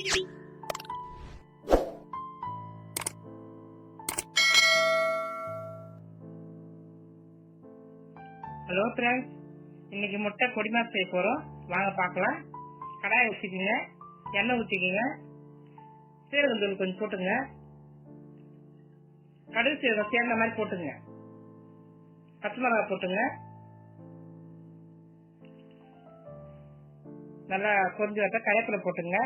Hello friends இன்னைக்கு முட்டை கொடிமாஸ் செய்ய போகிறோம் வாங்க பார்க்கலாம். கடாய வச்சுக்கோங்க எண்ணெய் ஊற்றிக்கோங்க சீரகத்தூள் கொஞ்சம் போட்டுங்க. கடுகு சீரகம் சேர்ந்த மாதிரி போட்டுங்க. பச்சை மிளகா போட்டுங்க. நல்லா கொஞ்சம் கருவேப்பிலை போட்டுங்க.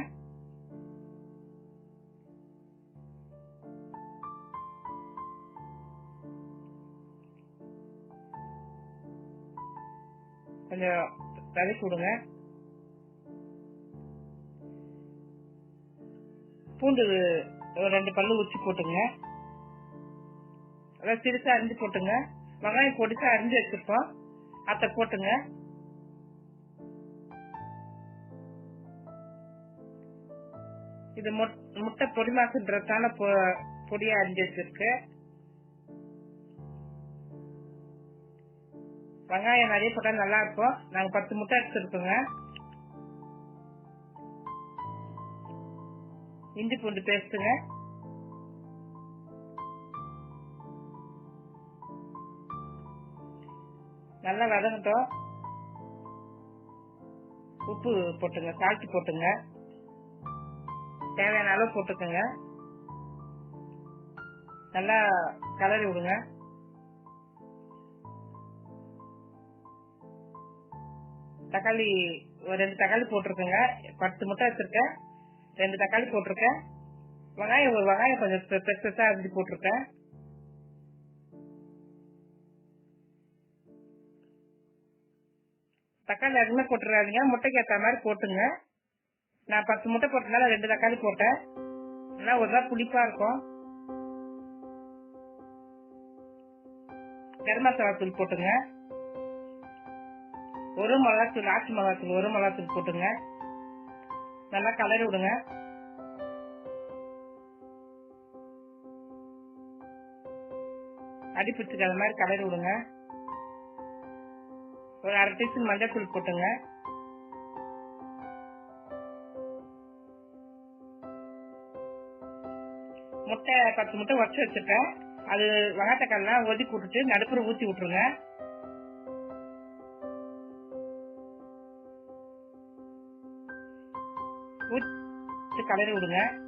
கொஞ்சம் விதைச்சு விடுங்க. பூண்டு ரெண்டு பல்லு உச்சி போட்டுங்க. அதாவது சிறுசா அரிஞ்சு போட்டுங்க. வெங்காயம் பொடிசா அரிஞ்சு வச்சிருப்போம் அத்தை போட்டுங்க. இது முட்டை பொடி மாசுன்றதுனால பொ- பொடியா அரிஞ்சு வச்சிருக்கு. வெங்காயம் நிறைய போட்டா நல்லா இருக்கும். நாங்க பத்து முட்டை எடுத்துருக்கோங்க. இஞ்சி பூண்டு பேஸ்ட்டுங்க. நல்லா வதங்கட்டும். உப்பு போட்டுங்க சால்ட் போட்டுங்க. தேவையான அளவு போட்டுக்கோங்க. நல்லா கலரி விடுங்க. தக்காளி ஒரு ரெண்டு தக்காளி போட்டிருக்கேங்க. பத்து முட்டை வச்சிருக்கேன். ரெண்டு தக்காளி போட்டிருக்கேன். வெங்காயம் ஒரு வெங்காயம் கொஞ்சம் பெருசா அரிஞ்சு போட்டிருக்கேன். தக்காளி அதிகமாக போட்டுறாதீங்க. முட்டைக்கு ஏற்ற மாதிரி போட்டுங்க. நான் பத்து முட்டை போட்டதுனால ரெண்டு தக்காளி போட்டேன். நல்லா ஒரு தான் புளிப்பா இருக்கும். கரம் மசாலா தூள் போட்டுங்க. ஒரு மிளகாத்தூள் ஆட்சி மிளகாத்தூள் ஒரு மிளகாத்தூள் போட்டுங்க. நல்லா கலரி விடுங்க. அடி பிடிச்சிக்காத மாதிரி கலரி விடுங்க. ஒரு அரை டீஸ்பூன் மஞ்சள் தூள் போட்டுங்க. முட்டை பத்து முட்டை உடச்சு வச்சிருக்கேன். அது வெங்காயத்தக்காலாம் ஒதுக்கி விட்டுட்டு நடுப்புற ஊற்றி விட்டுருங்க. ஊத்தி கலரி விடுங்க.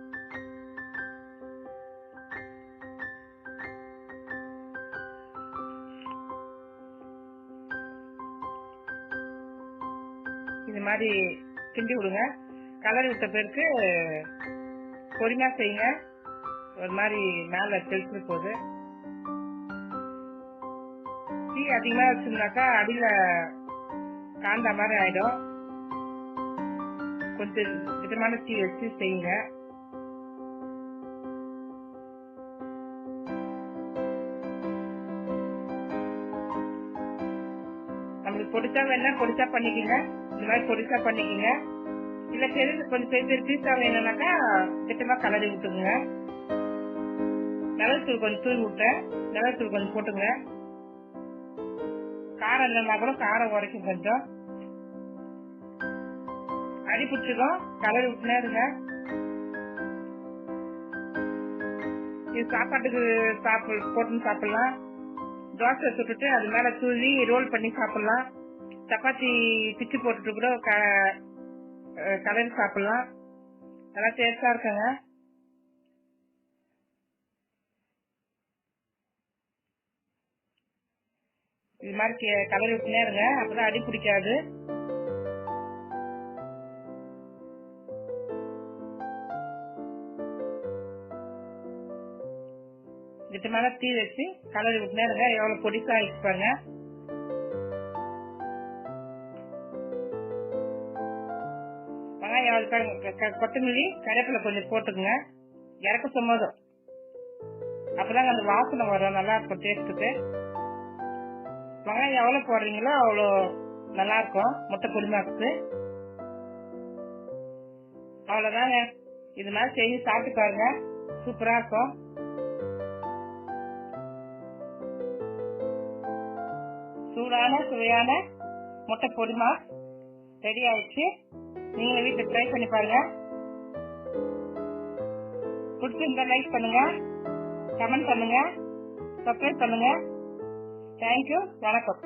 இது மாதிரி கிண்டி விடுங்க. கலர் விட்ட பிறகு பொறுமையா செய்யுங்க. ஒரு மாதிரி மேல தெளிச்சு போகுது. தீ அதிகமா வச்சிருந்தாக்கா அடியில காந்த மாதிரி ஆயிடும். கொஞ்சம் விதமான தீ வச்சு செய்யுங்க. நம்மளுக்கு பொடிச்சா வேணா பொடிச்சா பண்ணிக்கோங்க. இந்த மாதிரி பொடிச்சா பண்ணிக்கோங்க. இல்ல சரி கொஞ்சம் பெரிய பெரிய பீஸா வேணும்னாக்கா திட்டமா கலரி விட்டுங்க நிலத்தூள் கொஞ்சம் தூவி விட்டேன் நிலத்தூள் கொஞ்சம் போட்டுங்க. காரம் இல்லைன்னா கூட காரம் உரைக்கும் கொஞ்சம். அடி பிடிச்சிடும் கலரி விட்டுனே இருங்க. இது சாப்பாட்டுக்கு சாப்பிட போட்டுன்னு சாப்பிடலாம். தோசை சுட்டுட்டு அது மேல தூவி ரோல் பண்ணி சாப்பிடலாம். சப்பாத்தி பிச்சு போட்டுட்டு கூட க- கலரி சாப்பிடலாம். நல்லா டேஸ்டா இருக்குங்க. இது மாதிரி கே- கலரி விட்டுனே இருங்க. அப்பதான் அடி பிடிக்காது. இது மேல தீ வச்சு கலரி விட்டுனே எவ்வளவு பொடிசா வச்சுப்பாங்க வெங்காயம் எவ்வளவு பாருங்க க- கொத்தமல்லி கருவேப்பிலை கொஞ்சம் போட்டுக்கோங்க. இறக்க சும்மாதும் அப்பதான் அந்த வாசனை வரும் நல்லா இருக்கும் டேஸ்ட்டுக்கு வெங்காயம் எவ்வளவு போடுறீங்களோ அவ்வளோ நல்லா இருக்கும் முட்டை குருமாக்கு அவ்வளவுதாங்க. இது மாதிரி செஞ்சு சாப்பிட்டு பாருங்க. சூப்பரா இருக்கும். சூடான சுவையான முட்டை பொடிமா ரெடி ஆயிடுச்சு. நீங்களும் வீட்டுல ட்ரை பண்ணி பாருங்க. பிடிச்சிருந்தா லைக் பண்ணுங்க. கமெண்ட் பண்ணுங்க. சப்ஸ்கிரைப் பண்ணுங்க. தேங்க்யூ வணக்கம்.